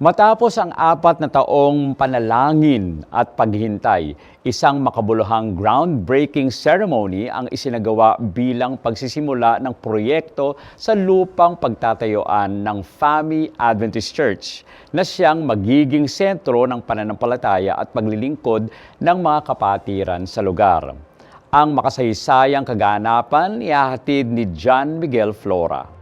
Matapos ang apat na taong panalangin at paghintay, isang makabuluhang groundbreaking ceremony ang isinagawa bilang pagsisimula ng proyekto sa lupang pagtatayuan ng FAMI Adventist Church na siyang magiging sentro ng pananampalataya at paglilingkod ng mga kapatiran sa lugar. Ang makasaysayang kaganapan ihahatid ni John Miguel Flora.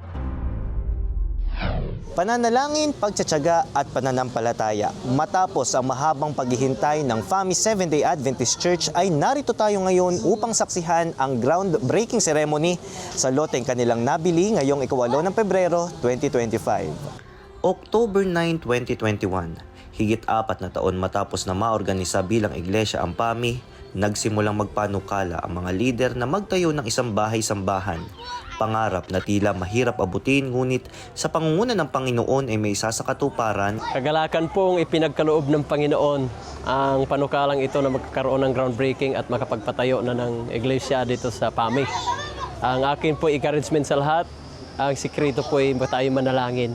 Pananalangin, pagtsatsaga at pananampalataya. Matapos ang mahabang paghihintay ng FAMI Seventh-day Adventist Church ay narito tayo ngayon upang saksihan ang groundbreaking ceremony sa loteng kanilang nabili ngayong ikawalo ng Pebrero 2025. October 9, 2021, higit apat na taon matapos na maorganisa bilang iglesia ang PAMI, nagsimulang magpanukala ang mga lider na magtayo ng isang bahay-sambahan. Pangarap na tila mahirap abutin ngunit sa pangunguna ng Panginoon ay may isa sa katuparan Kagalakan pong ipinagkaloob ng Panginoon ang panukalang ito na magkakaroon ng groundbreaking at makapagpatayo na ng iglesia dito sa PAMI. Ang akin po encouragement sa lahat, ang sikreto po ay tayo manalangin.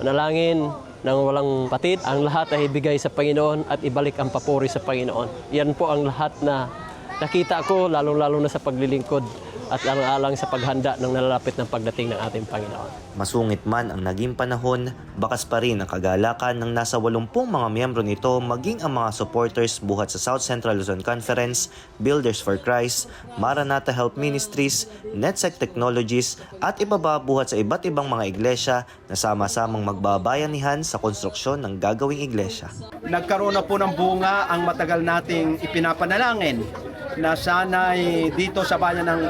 Manalangin ng walang patid, ang lahat ay ibigay sa Panginoon at ibalik ang papuri sa Panginoon. Yan po ang lahat na nakita ko, lalong-lalo na sa paglilingkod at alang-alang sa paghanda ng nalalapit ng pagdating ng ating Panginoon. Masungit man ang naging panahon, bakas pa rin ang kagalakan ng nasa 80 mga miyembro nito maging ang mga supporters buhat sa South Central Luzon Conference, Builders for Christ, Maranatha Health Ministries, NetSec Technologies at iba pa buhat sa iba't ibang mga iglesia na sama-samang magbabayanihan sa konstruksyon ng gagawing iglesia. nagkaroon na po ng bunga ang matagal nating ipinapanalangin na sana'y dito sa bayan ng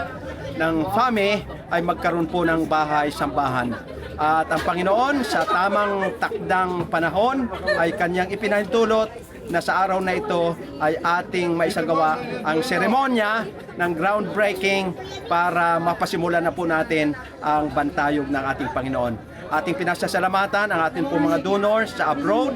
ng FAME ay magkaroon po ng bahay sambahan. At ang Panginoon sa tamang takdang panahon ay kanyang ipinahintulot na sa araw na ito ay ating maisagawa ang seremonya ng groundbreaking para mapasimulan na po natin ang bantayog ng ating Panginoon ating pinasasalamatan ang ating po mga donors sa abroad,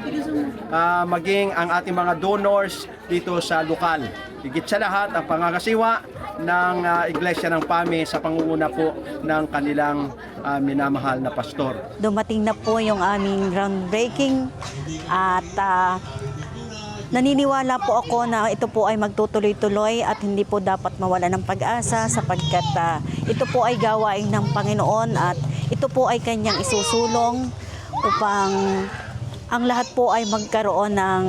ah, maging ang ating mga donors dito sa lokal. Higit sa lahat, ang pangangasiwa ng ah, Iglesia ng PAMI sa pangunguna po ng kanilang ah, minamahal na pastor. dumating na po yung aming groundbreaking at ah, naniniwala po ako na ito po ay magtutuloy-tuloy at hindi po dapat mawala ng pag-asa sapagkat ah, ito po ay gawain ng Panginoon at ito po ay kanyang isusulong upang ang lahat po ay magkaroon ng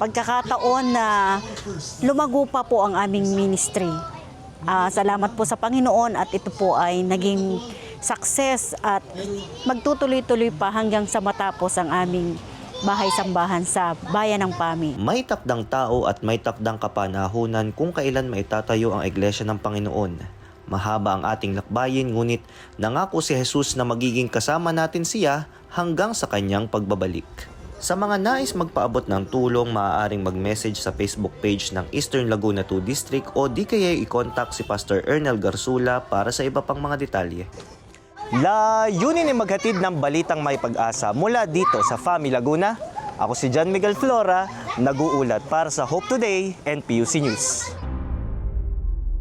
pagkakataon na lumago pa po ang aming ministry. Ah, salamat po sa Panginoon at ito po ay naging success at magtutuloy-tuloy pa hanggang sa matapos ang aming bahay-sambahan sa bayan ng Pami. May takdang tao at may takdang kapanahunan kung kailan maitatayo ang iglesia ng Panginoon. Mahaba ang ating lakbayin ngunit nangako si Jesus na magiging kasama natin siya hanggang sa kanyang pagbabalik. Sa mga nais magpaabot ng tulong, maaaring mag-message sa Facebook page ng Eastern Laguna 2 District o di kaya i-contact si Pastor Ernel Garsula para sa iba pang mga detalye. Layunin ay maghatid ng balitang may pag-asa mula dito sa Fami Laguna. Ako si John Miguel Flora, nag-uulat para sa Hope Today and PUC News.